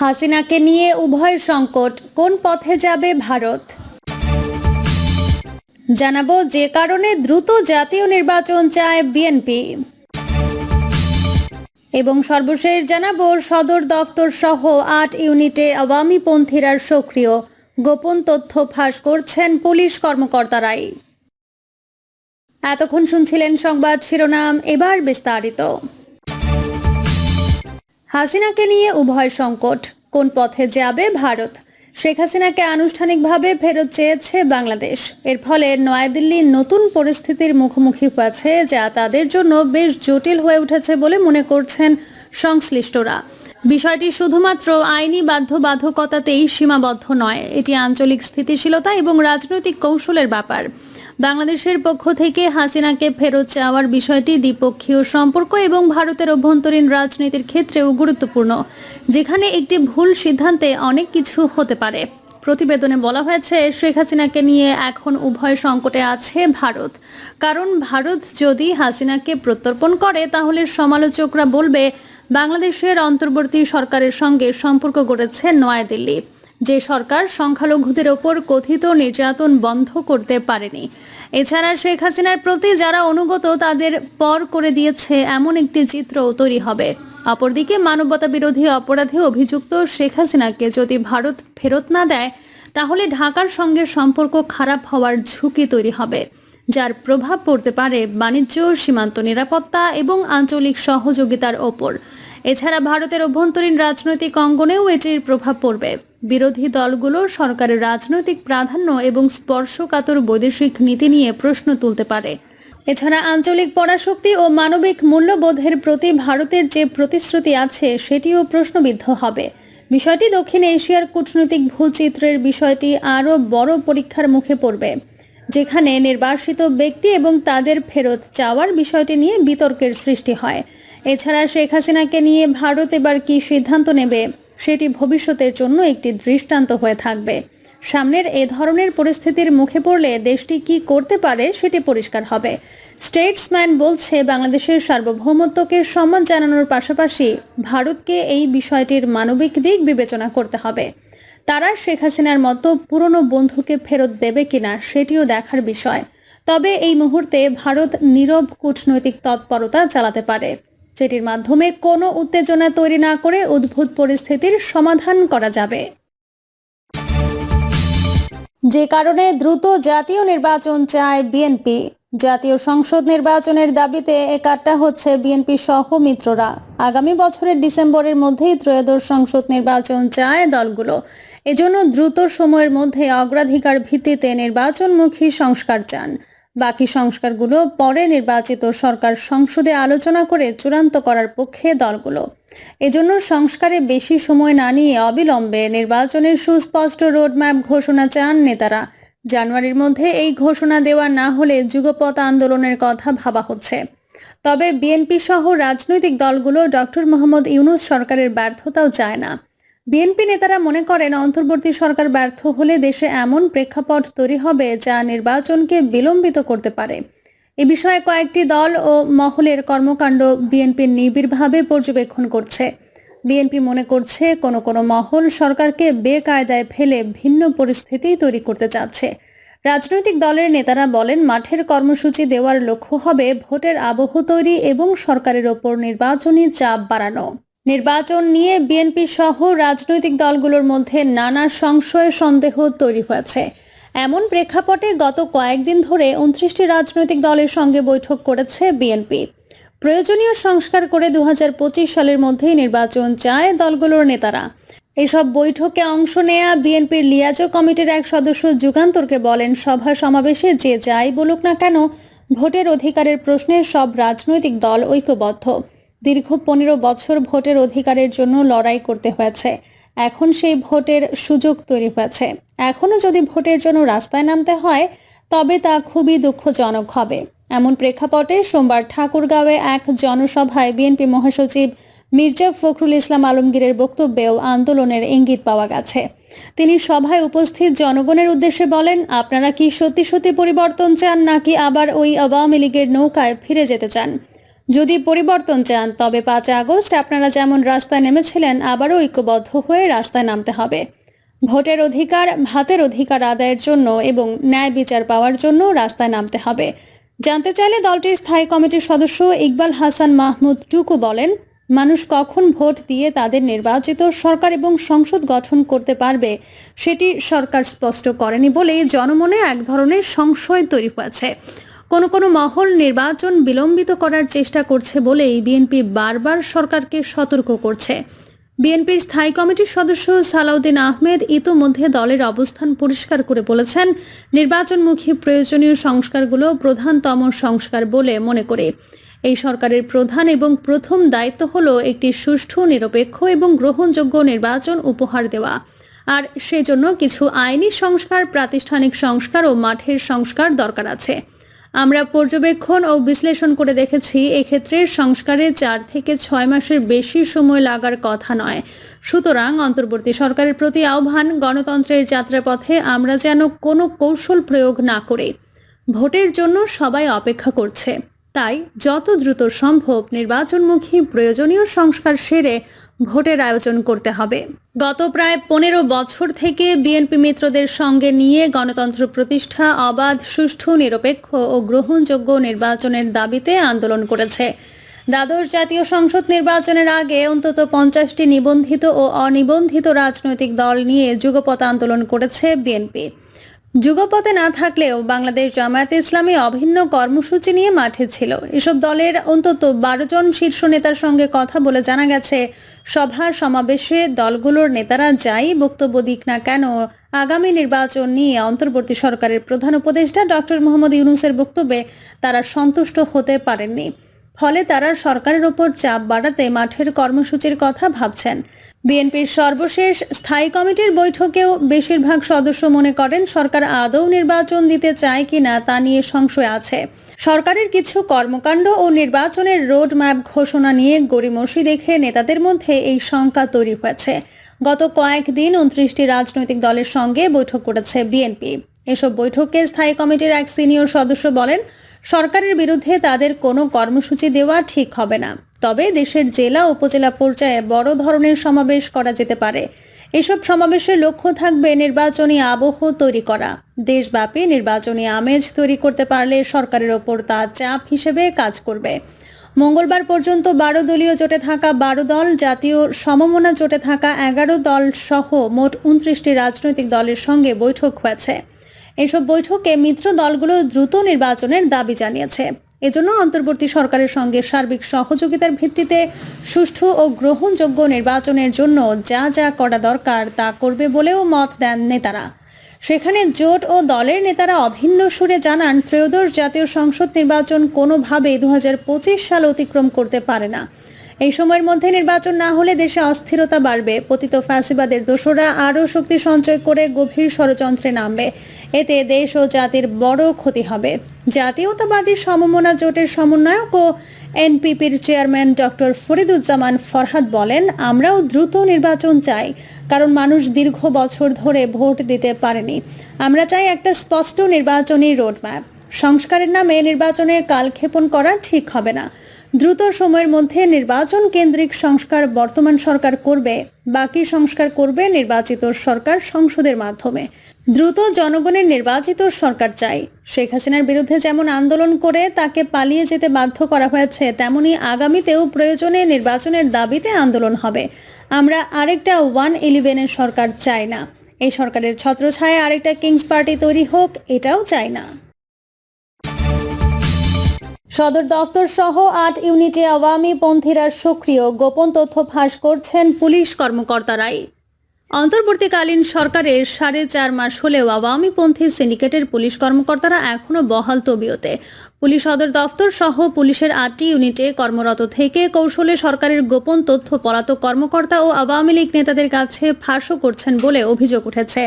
হাসিনাকে নিয়ে উভয় সংকট, কোন পথে যাবে ভারত? জানাব যে কারণে দ্রুত জাতীয় নির্বাচন চায় বিএনপি। এবং সর্বশেষ জানাব সদর দফতর সহ আট ইউনিটে আওয়ামী পন্থীরা সক্রিয়। গোপন তথ্য ফাঁস করছেন পুলিশ কর্মকর্তারাই। এতক্ষণ শুনছিলেন সংবাদ শিরোনাম, এবার বিস্তারিত। হাসিনাকে নিয়ে উভয় সংকট। কোন পথে যাবে ভারত? শেখ হাসিনাকে আনুষ্ঠানিকভাবে ফেরত চেয়েছে বাংলাদেশ। এর ফলে নয়াদিল্লি নতুন পরিস্থিতির মুখোমুখি হয়েছে, যা তাদের জন্য বেশ জটিল হয়ে উঠেছে বলে মনে করছেন সংশ্লিষ্টরা। বিষয়টি শুধুমাত্র আইনি বাধ্যবাধকতাতেই সীমাবদ্ধ নয়, এটি আঞ্চলিক স্থিতিশীলতা এবং রাজনৈতিক কৌশলের ব্যাপার। বাংলাদেশের পক্ষ থেকে হাসিনাকে ফেরত চাওয়ার বিষয়টি দ্বিপক্ষীয় সম্পর্ক এবং ভারতের অভ্যন্তরীণ রাজনীতির ক্ষেত্রেও গুরুত্বপূর্ণ, যেখানে একটি ভুল সিদ্ধান্তে অনেক কিছু হতে পারে। প্রতিবেদনে বলা হয়েছে, শেখ হাসিনাকে নিয়ে এখন উভয় সংকটে আছে ভারত। কারণ ভারত যদি হাসিনাকে প্রত্যর্পণ করে, তাহলে সমালোচকরা বলবে, বাংলাদেশের অন্তর্বর্তী সরকারের সঙ্গে সম্পর্ক গড়েছে নয়াদিল্লি। যে সরকার সংখ্যালঘুদের ওপর কথিত নির্যাতন বন্ধ করতে পারেনি। এছাড়া শেখ হাসিনার প্রতি যারা অনুগত, তাদের পর করে দিয়েছে এমন একটি চিত্র তৈরি হবে। অপরদিকে মানবতা বিরোধী অপরাধে অভিযুক্ত শেখ হাসিনাকে যদি ভারত ফেরত না দেয়, তাহলে ঢাকার সঙ্গে সম্পর্ক খারাপ হওয়ার ঝুঁকি তৈরি হবে। যার প্রভাব পড়তে পারে বাণিজ্য, সীমান্ত নিরাপত্তা এবং আঞ্চলিক সহযোগিতার ওপর। এছাড়া ভারতের অভ্যন্তরীণ রাজনৈতিক অঙ্গনেও এটির প্রভাব পড়বে। বিরোধী দলগুলো সরকারের রাজনৈতিক প্রাধান্য এবং স্পর্শকাতর বৈদেশিক নীতি নিয়ে প্রশ্ন তুলতে পারে। এছাড়া আঞ্চলিক পরাশক্তি ও মানবিক মূল্যবোধের প্রতি ভারতের যে প্রতিশ্রুতি আছে, সেটিও প্রশ্নবিদ্ধ হবে। বিষয়টি দক্ষিণ এশিয়ার কূটনৈতিক ভূচিত্রের বিষয়টি আরও বড় পরীক্ষার মুখে পড়বে। যেখানে নির্বাসিত ব্যক্তি এবং তাদের ফেরত চাওয়ার বিষয়টি নিয়ে বিতর্কের সৃষ্টি হয়। এছাড়া শেখ হাসিনাকে নিয়ে ভারত এবার কি সিদ্ধান্ত নেবে, সেটি ভবিষ্যতের জন্য একটি দৃষ্টান্ত হয়ে থাকবে। সামনের এ ধরনের পরিস্থিতির মুখে পড়লে দেশটি কি করতে পারে সেটি পরিষ্কার হবে। স্টেটসম্যান বলছে, বাংলাদেশের সার্বভৌমত্বকে সম্মান জানানোর পাশাপাশি ভারতকে এই বিষয়টির মানবিক দিক বিবেচনা করতে হবে। তারা শেখ হাসিনার মতো পুরনো বন্ধুকে ফেরত দেবে কিনা সেটিও দেখার বিষয়। তবে এই মুহূর্তে ভারত নীরব কূটনৈতিক তৎপরতা চালাতে পারে। যেটির মাধ্যমে কোনো উত্তেজনা তৈরি না করে উদ্ভূত পরিস্থিতির সমাধান করা যাবে। যে কারণে দ্রুত জাতীয় নির্বাচন চায় বিএনপি। জাতীয় সংসদ নির্বাচনের দাবিতে একাট্টা হচ্ছে বিএনপি সহ মিত্ররা আগামী বছরের ডিসেম্বরের মধ্যেই ত্রয়োদশ সংসদ নির্বাচন চায় দলগুলো। এজন্য দ্রুত সময়ের মধ্যে অগ্রাধিকার ভিত্তিতে নির্বাচনমুখী সংস্কার চান। বাকি সংস্কারগুলো পরে নির্বাচিত সরকার সংসদে আলোচনা করে চূড়ান্ত করার পক্ষে দলগুলো। এজন্য সংস্কারে বেশি সময় না নিয়ে অবিলম্বে নির্বাচনের সুস্পষ্ট রোডম্যাপ ঘোষণা চান নেতারা। জানুয়ারির মধ্যে এই ঘোষণা দেওয়া না হলে যুগপথ আন্দোলনের কথা ভাবা হচ্ছে। তবে বিএনপি সহ রাজনৈতিক দলগুলো ডক্টর মোহাম্মদ ইউনুস সরকারের ব্যর্থতাও চায় না। বিএনপি নেতারা মনে করেন, অন্তর্বর্তী সরকার ব্যর্থ হলে দেশে এমন প্রেক্ষাপট তৈরি হবে যা নির্বাচনকে বিলম্বিত করতে পারে। এ বিষয়ে কয়েকটি দল ও মহলের কর্মকাণ্ড বিএনপি নিবিড়ভাবে পর্যবেক্ষণ করছে। বিএনপি মনে করছে কোনো কোনো মহল সরকারকে বেকায়দায় ফেলে ভিন্ন পরিস্থিতি তৈরি করতে চাচ্ছে। রাজনৈতিক দলের নেতারা বলেন, মাঠের কর্মসূচি দেওয়ার লক্ষ্য হবে ভোটের আবহ তৈরি এবং সরকারের ওপর নির্বাচনী চাপ বাড়ানো। নির্বাচন নিয়ে বিএনপি সহ রাজনৈতিক দলগুলোর মধ্যে নানা সংশয়, সন্দেহ তৈরি হয়েছে। এমন প্রেক্ষাপটে গত কয়েকদিন ধরে উনত্রিশটি রাজনৈতিক দলের সঙ্গে বৈঠক করেছে বিএনপি। প্রয়োজনীয় সংস্কার করে দু হাজার পঁচিশ সালের মধ্যেই নির্বাচন চায় দলগুলোর নেতারা। এসব বৈঠকে অংশ নেয়া বিএনপির লিয়াজো কমিটির এক সদস্য যুগান্তরকে বলেন, সভা সমাবেশে যে যাই বলুক না কেন, ভোটের অধিকারের প্রশ্নে সব রাজনৈতিক দল ঐক্যবদ্ধ। দীর্ঘ পনেরো বছর ভোটের অধিকারের জন্য লড়াই করতে হয়েছে। এখন সেই ভোটের সুযোগ তৈরি হয়েছে। এখনও যদি ভোটের জন্য রাস্তায় নামতে হয়, তবে তা খুবই দুঃখজনক হবে। এমন প্রেক্ষাপটে সোমবার ঠাকুরগাঁওয়ে এক জনসভায় বিএনপি মহাসচিব মির্জা ফখরুল ইসলাম আলমগীরের বক্তব্যেও আন্দোলনের ইঙ্গিত পাওয়া গেছে। তিনি সভায় উপস্থিত জনগণের উদ্দেশ্যে বলেন, আপনারা কি সত্যি সত্যি পরিবর্তন চান নাকি আবার ওই আওয়ামী লীগের নৌকায় ফিরে যেতে চান? যদি পরিবর্তন চান, তবে পাঁচ আগস্ট আপনারা যেমন রাস্তায় নেমেছিলেন, আবারও ঐক্যবদ্ধ হয়ে রাস্তায় নামতে হবে। ভোটের অধিকার, ভাতের অধিকার আদায়ের জন্য এবং ন্যায় বিচার পাওয়ার জন্য রাস্তায় নামতে হবে। জানতে চাইলে দলটির স্থায়ী কমিটির সদস্য ইকবাল হাসান মাহমুদ টুকু বলেন, মানুষ কখন ভোট দিয়ে তাদের নির্বাচিত সরকার এবং সংসদ গঠন করতে পারবে সেটি সরকার স্পষ্ট করেনি বলেই জনমনে এক ধরনের সংশয় তৈরি হয়েছে। কোনো কোনো মহল নির্বাচন বিলম্বিত করার চেষ্টা করছে বলেই বিএনপি বারবার সরকারকে সতর্ক করছে। বিএনপির স্থায়ী কমিটির সদস্য সালাউদ্দিন আহমেদ ইতোমধ্যে দলের অবস্থান পরিষ্কার করে বলেছেন, নির্বাচনমুখী প্রয়োজনীয় সংস্কারগুলো প্রধানতম সংস্কার বলে মনে করে। এই সরকারের প্রধান এবং প্রথম দায়িত্ব হল একটি সুষ্ঠু, নিরপেক্ষ এবং গ্রহণযোগ্য নির্বাচন উপহার দেওয়া। আর সেজন্য কিছু আইনি সংস্কার, প্রাতিষ্ঠানিক সংস্কার ও মাঠের সংস্কার দরকার আছে। আমরা পর্যবেক্ষণ ও বিশ্লেষণ করে দেখেছি, এক্ষেত্রে সংস্কারে চার থেকে ছয় মাসের বেশি সময় লাগার কথা নয়। সুতরাং অন্তর্বর্তী সরকারের প্রতি আহ্বান, গণতন্ত্রের যাত্রাপথে আমরা যেন কোনো কৌশল প্রয়োগ না করে। ভোটের জন্য সবাই অপেক্ষা করছে। তাই যত দ্রুত সম্ভব নির্বাচনমুখী প্রয়োজনীয় সংস্কার সেরে ভোটের আয়োজন করতে হবে। গত প্রায় পনেরো বছর থেকে বিএনপি মিত্রদের সঙ্গে নিয়ে গণতন্ত্র প্রতিষ্ঠা, অবাধ, সুষ্ঠু, নিরপেক্ষ ও গ্রহণযোগ্য নির্বাচনের দাবিতে আন্দোলন করেছে। দ্বাদশ জাতীয় সংসদ নির্বাচনের আগে অন্তত পঞ্চাশটি নিবন্ধিত ও অনিবন্ধিত রাজনৈতিক দল নিয়ে যুগপৎ আন্দোলন করেছে বিএনপি। যুগপথে না থাকলেও বাংলাদেশ জামায়াতে ইসলামী অভিন্ন কর্মসূচি নিয়ে মাঠে ছিল। এসব দলের অন্তত বারো জন শীর্ষ নেতার সঙ্গে কথা বলে জানা গেছে, সভা সমাবেশে দলগুলোর নেতারা যাই বক্তব্য দিক না কেন, আগামী নির্বাচন নিয়ে অন্তর্বর্তী সরকারের প্রধান উপদেষ্টা ডক্টর মোহাম্মদ ইউনুসের বক্তব্যে তারা সন্তুষ্ট হতে পারেননি। ফলে তারা সরকারের ওপর চাপ বাড়াতে মাঠের কর্মসূচির কথা ভাবছেন। বিএনপির সর্বশেষ স্থায়ী কমিটির বৈঠকেও বেশিরভাগ সদস্য মনে করেন সরকার আদৌ নির্বাচন দিতে চায় কিনা তা নিয়ে সংশয় আছে। সরকারের কিছু কর্মকাণ্ড ও নির্বাচনের রোড ম্যাপ ঘোষণা নিয়ে গড়িমসি দেখে নেতাদের মধ্যে এই শঙ্কা তৈরি হয়েছে। গত কয়েকদিন উনত্রিশটি রাজনৈতিক দলের সঙ্গে বৈঠক করেছে বিএনপি। এসব বৈঠকে স্থায়ী কমিটির এক সিনিয়র সদস্য বলেন সরকারের বিরুদ্ধে তাদের কোনো কর্মসূচি দেওয়া ঠিক হবে না। তবে দেশের জেলা, উপজেলা পর্যায়ে বড় ধরনের সমাবেশ করা যেতে পারে। এসব সমাবেশের লক্ষ্য থাকবে নির্বাচনী আবহ তৈরি করা। দেশব্যাপী নির্বাচনী আমেজ তৈরি করতে পারলে সরকারের ওপর তা চাপ হিসেবে কাজ করবে। মঙ্গলবার পর্যন্ত বারো দলীয় জোটে থাকা বারো দল, জাতীয় সমমনা জোটে থাকা এগারো দল সহ মোট উনত্রিশটি রাজনৈতিক দলের সঙ্গে বৈঠক হয়েছে। এসব বৈঠকে মিত্র দলগুলো দ্রুত নির্বাচনের দাবি জানিয়েছে। এজন্য অন্তর্বর্তী সরকারের সঙ্গে সার্বিক সহযোগিতার ভিত্তিতে সুষ্ঠু ও গ্রহণযোগ্য নির্বাচনের জন্য যা যা করা দরকার তা করবে বলেও মত দেন নেতারা। সেখানে জোট ও দলের নেতারা অভিন্ন সুরে জানান, ত্রয়োদশ জাতীয় সংসদ নির্বাচন কোনোভাবে দু হাজার পঁচিশ সাল অতিক্রম করতে পারে না। এই সময়ের মধ্যে নির্বাচন না হলে দেশে অস্থিরতা বাড়বে। পতিত ফ্যাসিবাদের দোষরা আরও শক্তি সঞ্চয় করে গভীর ষড়যন্ত্রে নামবে। এতে দেশ ও জাতির বড় ক্ষতি হবে। জাতীয়তাবাদী সমমনা জোটের সমন্বয়ক ও এনপিপির চেয়ারম্যান ডক্টর ফরিদুজ্জামান ফরহাদ বলেন, আমরাও দ্রুত নির্বাচন চাই, কারণ মানুষ দীর্ঘ বছর ধরে ভোট দিতে পারেনি। আমরা চাই একটা স্পষ্ট নির্বাচনী রোডম্যাপ। সংস্কারের নামে নির্বাচনে কালক্ষেপণ করা ঠিক হবে না। দ্রুত সময়ের মধ্যে নির্বাচন কেন্দ্রিক সংস্কার বর্তমান সরকার করবে, বাকি সংস্কার করবে নির্বাচিত সরকার সংসদের মাধ্যমে। দ্রুত জনগণের নির্বাচিত সরকার চাই। শেখ হাসিনার বিরুদ্ধে যেমন আন্দোলন করে তাকে পালিয়ে যেতে বাধ্য করা হয়েছে, তেমনি আগামীতেও প্রয়োজনে নির্বাচনের দাবিতে আন্দোলন হবে। আমরা আরেকটা ওয়ান ইলেভেনের সরকার চাই না। এই সরকারের ছত্রছায়ায় আরেকটা কিংস পার্টি তৈরি হোক, এটাও চাই না। সদর দফতর সহ আট ইউনিটে আওয়ামী পন্থীরা সক্রিয় গোপন তথ্য ফাঁস করছেন পুলিশ কর্মকর্তারাই। অন্তর্বর্তীকালীন সরকারের সাড়ে চার মাস হলেও আওয়ামীপন্থী সিন্ডিকেটের পুলিশ কর্মকর্তারা এখনও বহাল তবিয়তে। পুলিশ সদর দফতর সহ পুলিশের আটটি ইউনিটে কর্মরত থেকে কৌশলে সরকারের গোপন তথ্য পলাতক কর্মকর্তা ও আওয়ামী লীগ নেতাদের কাছে ফাঁসও করছেন বলে অভিযোগ উঠেছে।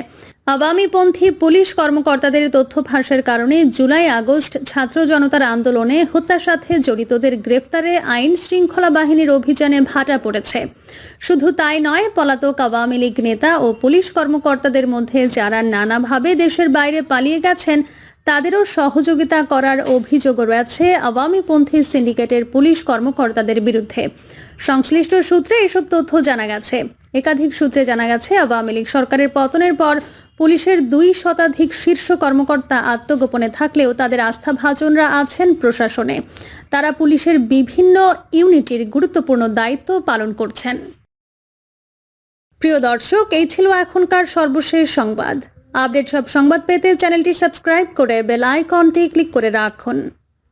আওয়ামীপন্থী পুলিশ কর্মকর্তাদের তথ্য ফাঁসের কারণে জুলাই আগস্ট ছাত্র জনতার আন্দোলনে হত্যার সাথে জড়িতদের গ্রেফতারে আইন শৃঙ্খলা বাহিনীর অভিযানে ভাটা পড়েছে। শুধু তাই নয়, পলাতক আওয়ামী লীগ নেতা ও পুলিশ কর্মকর্তাদের মধ্যে যারা নানাভাবে দেশের বাইরে পালিয়ে গেছেন, তাদেরও সহযোগিতা করার অভিযোগও রয়েছে আওয়ামীপন্থী সিন্ডিকেটের পুলিশ কর্মকর্তাদের বিরুদ্ধে। সংশ্লিষ্ট সূত্রে এসব তথ্য জানা গেছে। একাধিক সূত্রে জানা গেছে, আওয়ামী লীগ সরকারের পতনের পর পুলিশের দুই শতাধিক শীর্ষ কর্মকর্তা আত্মগোপনে থাকলেও তাদের আস্থাভাজনরা আছেন প্রশাসনে। তারা পুলিশের বিভিন্ন ইউনিটির গুরুত্বপূর্ণ দায়িত্ব পালন করছেন। প্রিয় দর্শক, এই ছিল এখনকার সর্বশেষ সংবাদ। আপডেট সব সংবাদ পেতে চ্যানেলটি সাবস্ক্রাইব করে বেল আইকনটি ক্লিক করে রাখুন।